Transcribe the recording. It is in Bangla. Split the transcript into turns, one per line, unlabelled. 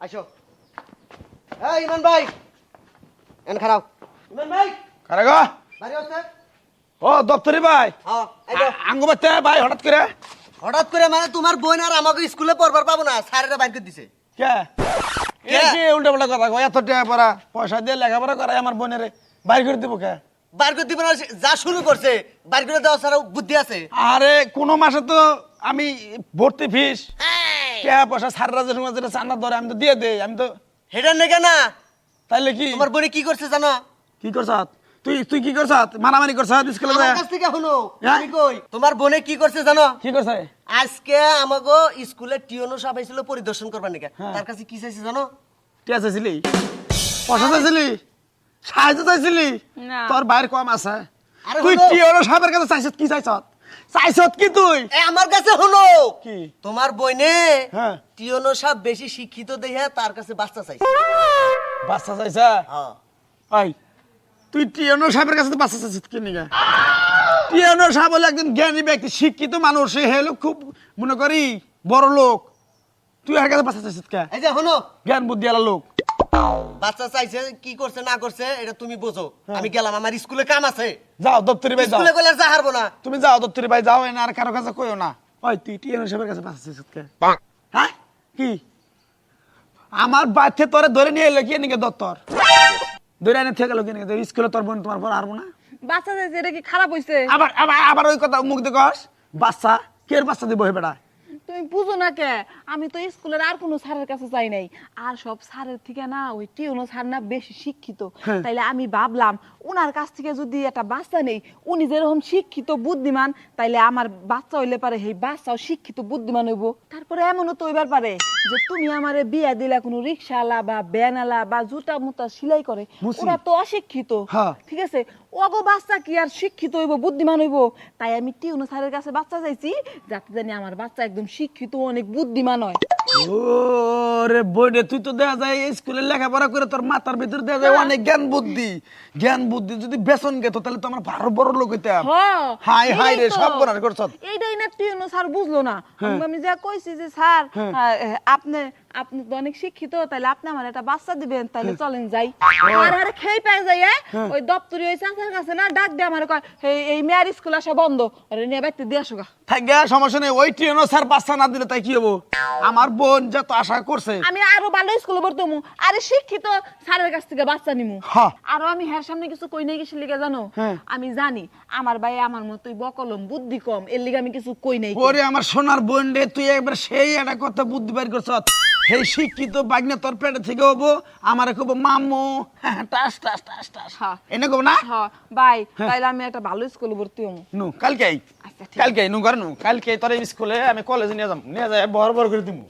আসো। ইমান ভাই। এন খারাপ ইমান ভাই।
কারে গো?
বাড়ি
ও দপ্তরি ভাই।
হ্যাঁ এই
বাচ্চা ভাই হঠাৎ করে?
হঠাৎ করে মানে তোমার বোন আর আমাকে স্কুলে পড়বার পাবো না স্যারেরা বাইর করে দিছে।
কে?
কে?
কি উল্টা পাল্টা কথা কয় এত টাকা পড়া পয়সা দিয়ে লেখাপড়া করাই আমার বোনের বাইর করে দিব কে?
বাইর করে দিবে না সে- যা শুরু করছে বাইর করে দেওয়া ছাড়াও বুদ্ধি আছে।
আরে কোন মাসে তো আমি ভর্তি ফিস। কে পয়সা সার রাজের সময় যেটা চান্দা ধরে আমি তো দিয়ে দেই আমি তো
হেটার নেগে না
তাইলে কি?
তোমার বোনে কি করছে জানো?
কি করছ? তুই তুই কি করছ? মারামারি করছ স্কুলে
আমার কাছ থেকে শুনো।
হ্যাঁ?
আমি কই? তোমার বোনে কি করছে জানো?
কি করছে?
আজকে আমাকে স্কুলে টিওনো সাহেব আইছিল পরিদর্শন করবার নাকি।
হ্যাঁ।
তার কাছে কি চাইছে জানো?
টিয়া চাইছিলি? পয়সা চাইছিলি? সাহায্য চাইছিলি?
না।
তোর বাইর কম আছে।
আরে
তুই। টিওর সাহেবের কাছে চাইছত কি চাইছত চাইছত কি তুই?
এ আমার কাছে শুনো।
কি?
তোমার বইনে
হ্যাঁ।
টিওনো সাহেব বেশি শিক্ষিত তার কাছে বাচ্চা চাইছে।
বাচ্চা চাইছা?
হ্যাঁ।
তুই টিয়ানোর সাহেবের কাছে তো বাচ্চা চাইছিস কি নিগা? টিয়ানোর সাহেব হলো একজন জ্ঞানী ব্যক্তি শিক্ষিত মানুষ সে হলো খুব মনে করি বড় লোক। তুই আর কাছে বাচ্চা চাইছিস কে?
এই যে শুনো।
জ্ঞান বুদ্ধি আলা লোক।
বাচ্চা চাইছে কি করছে না করছে এটা তুমি বোঝো। আমি গেলাম আমার স্কুলে কাম আছে।
যাও দপ্তরি ভাই যাও।
স্কুলে গেলে যা হারবো না
তুমি যাও দপ্তরি ভাই যাও না আর কারও কাছে কইও না। ওই তুই টিয়ানোর সাহেবের কাছে কে? হ্যাঁ? কি? আমার বাচ্চা তোরে ধরে নিয়ে এলো কি নিকে দত্তর? ধরে এনে থেকে গেল কি নিকে স্কুলে তোর বোন তোমার পর আরবো না
বাচ্চা চাইছে এটা কি খারাপ হইছে?
আবার আবার আবার ওই কথা মুখ দিয়ে কস বাচ্চা কে বাচ্চা দিব হে বেটা?
তুমি বুঝো না কে? আমি তো স্কুলের আর কোনো স্যারের কাছে যাই নাই। আর সব স্যারের থেকে না ওই টিউনো স্যার না বেশি শিক্ষিত।
হ্যাঁ।
তাইলে আমি ভাবলাম উনার কাছ থেকে যদি একটা বাচ্চা নেই উনি যেরকম শিক্ষিত বুদ্ধিমান তাইলে আমার বাচ্চা হইলে পারে সেই বাচ্চাও শিক্ষিত বুদ্ধিমান হইব। তারপরে এমনও তো হইবার পারে যে তুমি আমারে বিয়া দিলা কোনো রিক্সাওয়ালা বা ব্যানালা বা জুতা মুতা সিলাই করে ওরা তো অশিক্ষিত।
হ্যাঁ।
ঠিক আছে? ওগো বাচ্চা কি আর শিক্ষিত হইব বুদ্ধিমান হইব? তাই আমি টিউনো স্যারের কাছে বাচ্চা চাইছি যাতে জানি আমার বাচ্চা একদম শিক্ষিত অনেক বুদ্ধিমান হয়
ওরে বইরে তুই তো দেখা যায় স্কুলে লেখাপড়া করে তোর মাথার ভিতরে দেখা যায় অনেক জ্ঞান বুদ্ধি। জ্ঞান বুদ্ধি যদি বেসন গেত তাহলে তো আমার ভালো বড় লোক হইতাম। হাই হাই রে। সব বনার করছ।
এইটাই না তুই স্যার বুঝলো না।
হ্যাঁ।
আমি যা কইছি যে স্যার আহ, আপনি আপনি তো অনেক শিক্ষিত তাহলে আপনি আমার একটা বাচ্চা দিবেন তাহলে
হ্যাঁ।
চলেন যাই। আর আরে খেয়ে পেয়ে যাই হ্যাঁ? ওই দপ্তরি ওই চাচার কাছে না ডাক দিয়ে আমার কয় "এই- মেয়ার স্কুল আসা বন্ধ। আরে নিয়ে বাইতে দিয়ে আসো গা।
থাকে সমস্যা নেই। ওই ট্রেনও স্যার বাচ্চা না দিলে তাই কি হব? আমার বোন যত আশা করছে।
আমি আরও ভালো স্কুলে আরে শিক্ষিত স্যারের কাছ থেকে বাচ্চা নিমু।
হ্যাঁ।
আরও আমি হ্যার সামনে কিছু কই নাই কিছু লিগে জানো?
হ্যাঁ।
আমি জানি আমার ভাই আমার মতোই বকলম বুদ্ধি কম। এর লিগে আমি কিছু কই নাই।
ওরে আমার সোনার বোন রে তুই একবার সেই একটা কথা বুদ্ধি বের করছ। সেই শিক্ষিত বাগনে তোর পেটে থেকে হব আমার খুব মামু হ্যাঁ, টাস টাস টাস টাস।
হ্যাঁ।
এনে কব না?
হ্যাঁ ভাই
হ্যাঁ।
তাইলে আমি একটা ভালো স্কুলে ভর্তি হমু।
নু কালকে
আই
কালকে আই নু ঘর নু। কালকে তোর স্কুলে আমি কলেজে নিয়ে যাম নিয়ে যাই বড় বড় করে দিমু।